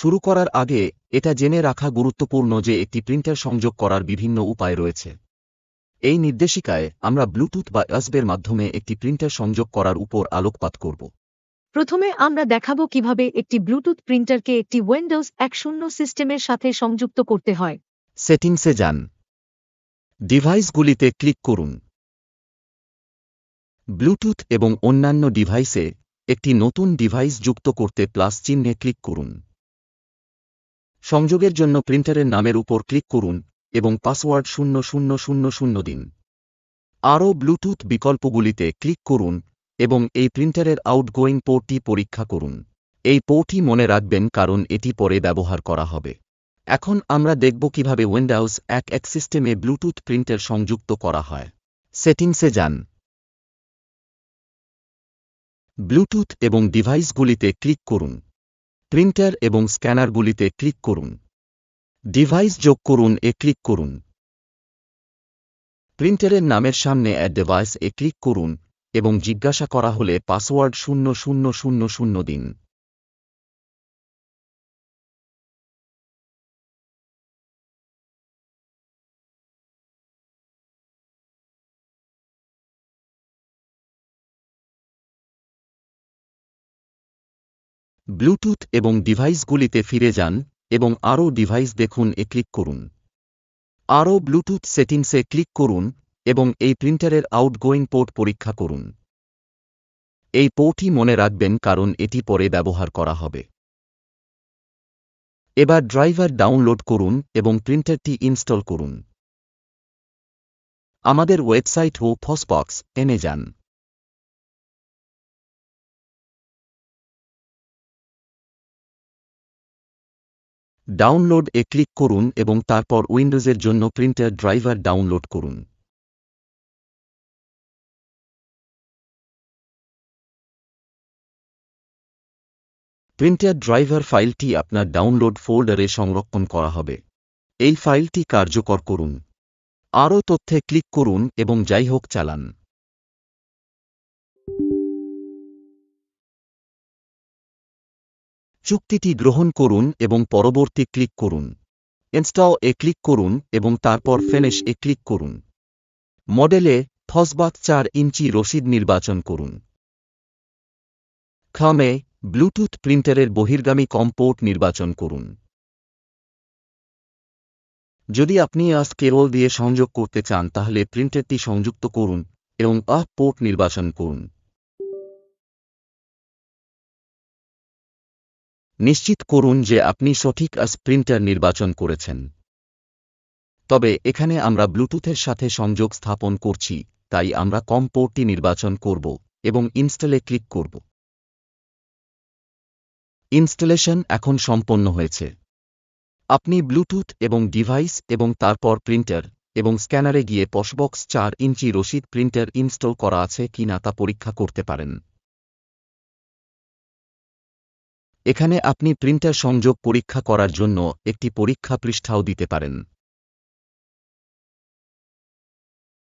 শুরু করার আগে এটা জেনে রাখা গুরুত্বপূর্ণ যে একটি প্রিন্টার সংযোগ করার বিভিন্ন উপায় রয়েছে। এই নির্দেশিকায় আমরা ব্লুটুথ বা আসবের মাধ্যমে একটি প্রিন্টার সংযোগ করার উপর আলোকপাত করব। প্রথমে আমরা দেখাবো কীভাবে একটি ব্লুটুথ প্রিন্টারকে একটি উইন্ডোজ এক শূন্য সিস্টেমের সাথে সংযুক্ত করতে হয়। সেটিংসে যান। ডিভাইসগুলিতে ক্লিক করুন। ব্লুটুথ এবং অন্যান্য ডিভাইসে একটি নতুন ডিভাইস যুক্ত করতে প্লাস চিহ্নে ক্লিক করুন। সংযোগের জন্য প্রিন্টারের নামের উপর ক্লিক করুন এবং পাসওয়ার্ড শূন্য শূন্য শূন্য শূন্য দিন। আরও ব্লুটুথ বিকল্পগুলিতে ক্লিক করুন এবং এই প্রিন্টারের আউটগোয়িং পোর্টটি পরীক্ষা করুন। এই পোর্টটি মনে রাখবেন কারণ এটি পরে ব্যবহার করা হবে। এখন আমরা দেখব কীভাবে উইন্ডোজ এক এক সিস্টেমে ব্লুটুথ প্রিন্টার সংযুক্ত করা হয়। সেটিংসে যান। ব্লুটুথ এবং ডিভাইসগুলিতে ক্লিক করুন। প্রিন্টার এবং স্ক্যানারগুলিতে ক্লিক করুন। ডিভাইস যোগ করুন এ ক্লিক করুন। প্রিন্টারের নামের সামনে অ্যাড ডিভাইস এ ক্লিক করুন এবং জিজ্ঞাসা করা হলে পাসওয়ার্ড শূন্য শূন্য শূন্য শূন্য দিন। ব্লুটুথ এবং ডিভাইসগুলিতে ফিরে যান এবং আরও ডিভাইস দেখুন এ ক্লিক করুন। আরও ব্লুটুথ সেটিংসে ক্লিক করুন এবং এই প্রিন্টারের আউটগোয়িং পোর্ট পরীক্ষা করুন। এই পোর্টই মনে রাখবেন কারণ এটি পরে ব্যবহার করা হবে। এবার ড্রাইভার ডাউনলোড করুন এবং প্রিন্টারটি ইনস্টল করুন। আমাদের ওয়েবসাইট ও ফসবক্স এনে যান। ডাউনলোড এ ক্লিক করুন এবং তারপর উইন্ডোজের জন্য প্রিন্টার ড্রাইভার ডাউনলোড করুন। প্রিন্টার ড্রাইভার ফাইলটি আপনার ডাউনলোড ফোল্ডারে সংরক্ষণ করা হবে। এই ফাইলটি কার্যকর করুন। আরও তথ্যে ক্লিক করুন এবং যাই হোক চালান। চুক্তিটি গ্রহণ করুন এবং পরবর্তী ক্লিক করুন। ইনস্টল এ ক্লিক করুন এবং তারপর ফেনেশ এ ক্লিক করুন। মডেলে ফসবাত চার ইঞ্চি রসিদ নির্বাচন করুন। খামে ব্লুটুথ প্রিন্টারের বহির্গামী কম্পোর্ট নির্বাচন করুন। যদি আপনি আস কেবল দিয়ে সংযোগ করতে চান তাহলে প্রিন্টারটি সংযুক্ত করুন এবং আহ পোর্ট নির্বাচন করুন। নিশ্চিত করুন যে আপনি সঠিক আস প্রিন্টার নির্বাচন করেছেন। তবে এখানে আমরা ব্লুটুথের সাথে সংযোগ স্থাপন করছি, তাই আমরা কম পোর্টটি নির্বাচন করব এবং ইনস্টলে ক্লিক করব। ইনস্টলেশন এখন সম্পন্ন হয়েছে। আপনি ব্লুটুথ এবং ডিভাইস এবং তারপর প্রিন্টার এবং স্ক্যানারে গিয়ে পশবক্স চার ইঞ্চি রসিদ প্রিন্টার ইনস্টল করা আছে কিনা তা পরীক্ষা করতে পারেন। এখানে আপনি প্রিন্টার সংযোগ পরীক্ষা করার জন্য একটি পরীক্ষা পৃষ্ঠাও দিতে পারেন।